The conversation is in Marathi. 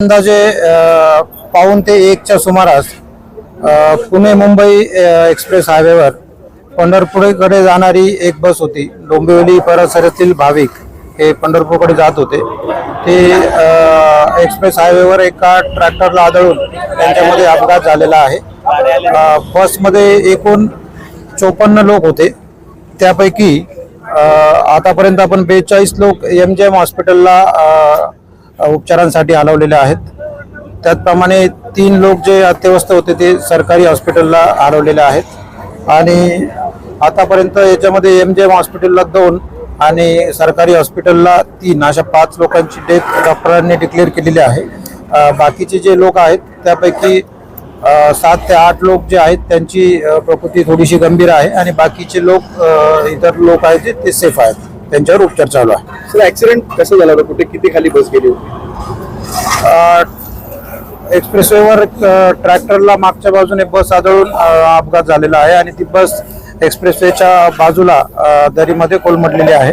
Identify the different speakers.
Speaker 1: अंदाजे पाऊन ते एकच्या सुमारास पुणे मुंबई एक्सप्रेस हायवेवर पंढरपूरकडे जाणारी एक बस होती डोंबिवली परिसरातील भाविक हे पंढरपूरकडे जात होते. ते एक्सप्रेस हायवेवर एका ट्रॅक्टरला आदळून त्यांच्यामध्ये अपघात झालेला आहे. बसमध्ये एकूण चोपन्न लोक होते. त्यापैकी आतापर्यंत आपण बेचाळीस लोक एम जी एम हॉस्पिटलला उपचारांसाठी हलवलेले आहेत. त्याचप्रमाणे तीन लोक जे अत्यवस्थ होते ते सरकारी हॉस्पिटलला हलवलेले आहेत. आणि आतापर्यंत याच्यामध्ये एम जी एम हॉस्पिटलला दोन आणि सरकारी हॉस्पिटलला तीन. अशा पाच लोकांची डेथ डॉक्टरांनी डिक्लेअर केलेली आहे. बाकीचे जे लोक आहेत त्यापैकी सात ते आठ लोक जे आहेत त्यांची प्रकृती थोडीशी गंभीर आहे आणि बाकीचे लोक इतर लोक आहेत जे ते सेफ आहेत. त्यांच्यावर उपचार चालू आहे.
Speaker 2: सर ऍक्सिडेंट कसं झालं होतं? कुठे किती खाली बस गेली होती?
Speaker 1: एक्सप्रेसवेवर ट्रॅक्टरला मागच्या बाजूने बस आदळून अपघात झालेला आहे आणि ती बस एक्सप्रेसवेच्या बाजूला दरीमध्ये कोलमडलेली आहे.